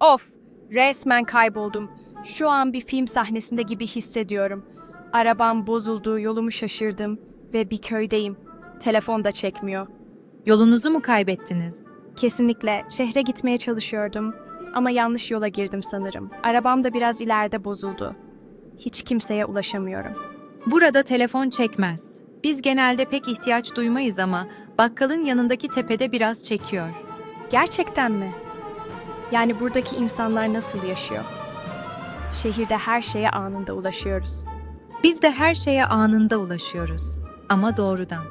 Of, resmen kayboldum. Şu an bir film sahnesinde gibi hissediyorum. Arabam bozuldu, yolumu şaşırdım ve bir köydeyim. Telefon da çekmiyor. Yolunuzu mu kaybettiniz? Kesinlikle şehre gitmeye çalışıyordum ama yanlış yola girdim sanırım. Arabam da biraz ileride bozuldu. Hiç kimseye ulaşamıyorum. Burada telefon çekmez. Biz genelde pek ihtiyaç duymayız ama bakkalın yanındaki tepede biraz çekiyor. Gerçekten mi? Yani buradaki insanlar nasıl yaşıyor? Şehirde her şeye anında ulaşıyoruz. Biz de her şeye anında ulaşıyoruz. Ama doğrudan.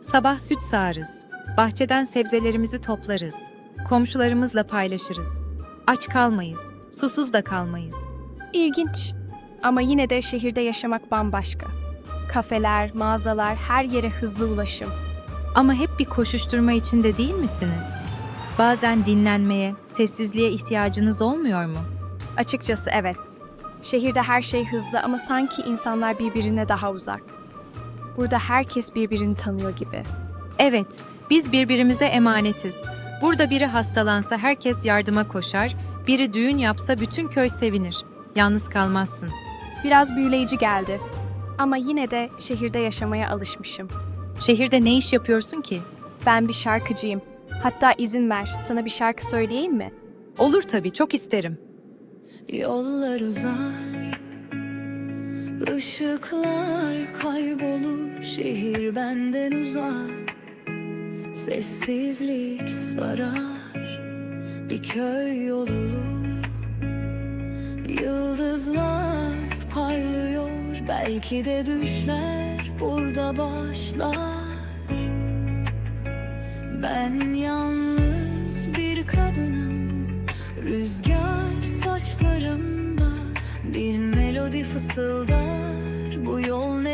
Sabah süt sağarız. Bahçeden sebzelerimizi toplarız. Komşularımızla paylaşırız. Aç kalmayız. Susuz da kalmayız. İlginç. Ama yine de şehirde yaşamak bambaşka. Kafeler, mağazalar, her yere hızlı ulaşım. Ama hep bir koşuşturma içinde değil misiniz? Bazen dinlenmeye, sessizliğe ihtiyacınız olmuyor mu? Açıkçası evet. Şehirde her şey hızlı ama sanki insanlar birbirine daha uzak. Burada herkes birbirini tanıyor gibi. Evet, biz birbirimize emanetiz. Burada biri hastalansa herkes yardıma koşar, biri düğün yapsa bütün köy sevinir. Yalnız kalmazsın. Biraz büyüleyici geldi. Ama yine de şehirde yaşamaya alışmışım. Şehirde ne iş yapıyorsun ki? Ben bir şarkıcıyım. Hatta izin ver, sana bir şarkı söyleyeyim mi? Olur tabii, çok isterim. Yollar uzar Işıklar kaybolur Şehir benden uzak Sessizlik sarar Bir köy yolu Yıldızlar parlıyor Belki de düşler burada başlar ben yalnız bir kadınım. Rüzgar saçlarımda Bir melodi fısıldar. Bu yol ne